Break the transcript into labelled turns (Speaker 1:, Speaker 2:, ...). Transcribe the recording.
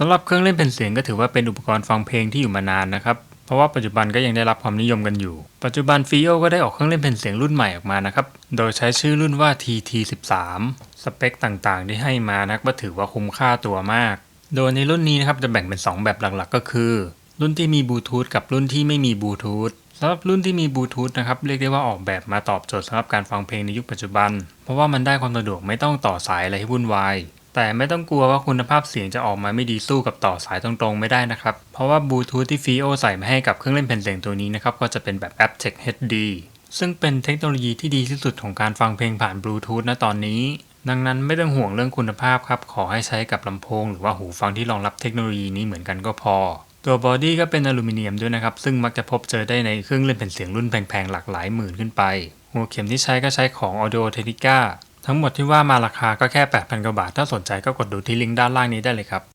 Speaker 1: สำหรับเครื่องเล่นแผ่นเสียงก็ถือว่าเป็นอุปกรณ์ฟังเพลงที่อยู่มานานนะครับ เพราะว่าปัจจุบันก็ยังได้รับความนิยมกันอยู่ ปัจจุบันฟิโอก็ได้ออกเครื่องเล่นแผ่นเสียงรุ่นใหม่ออกมานะครับ โดยใช้ชื่อรุ่นว่า TT13 สเปคต่างๆ ที่ให้มานะก็ถือว่าคุ้มค่าตัวมาก โดยในรุ่นนี้นะครับจะแบ่งเป็น 2 แบบหลักๆ ก็คือ รุ่นที่มีบลูทูธกับรุ่นที่ไม่มีบลูทูธสำหรับรุ่นที่มีบลูทูธนะครับเรียกได้ว่าออกแบบมาตอบโจทย์สำหรับการฟังเพลงในยุคปัจจุบัน เพราะว่ามันได้ความสะดวกไม่ต้องต่อสายอะไรให้วุ่นวาย แต่ไม่ต้องกลัวว่าคุณภาพเสียงจะออกมาไม่ดีสู้กับต่อสายตรงๆไม่ได้นะครับ เพราะว่าบลูทูธที่ฟีโอใส่มาให้กับเครื่องเล่นแผ่นเสียงตัวนี้นะครับก็จะเป็นแบบ aptech HD ซึ่งเป็นเทคโนโลยีที่ดีที่สุดของการฟังเพลงผ่านบลูทูธณตอนนี้ดังนั้นไม่ต้องห่วงเรื่องคุณภาพครับ ขอให้ใช้กับลำโพงหรือว่าหูฟังที่รองรับเทคโนโลยีนี้เหมือนกันก็พอ ตัวบอดี้ก็เป็นอลูมิเนียมด้วยนะครับ ซึ่งมักจะพบเจอได้ในเครื่องเล่นแผ่นเสียงรุ่นแพงๆ หลักหลายหมื่นขึ้นไป หัวเข็มที่ใช้ก็ใช้ของ Audio Technica ทั้งหมดที่ว่ามาราคาก็แค่ 8,000 กว่าบาท ถ้าสนใจก็กดดูที่ลิงก์ด้านล่างนี้ได้เลยครับ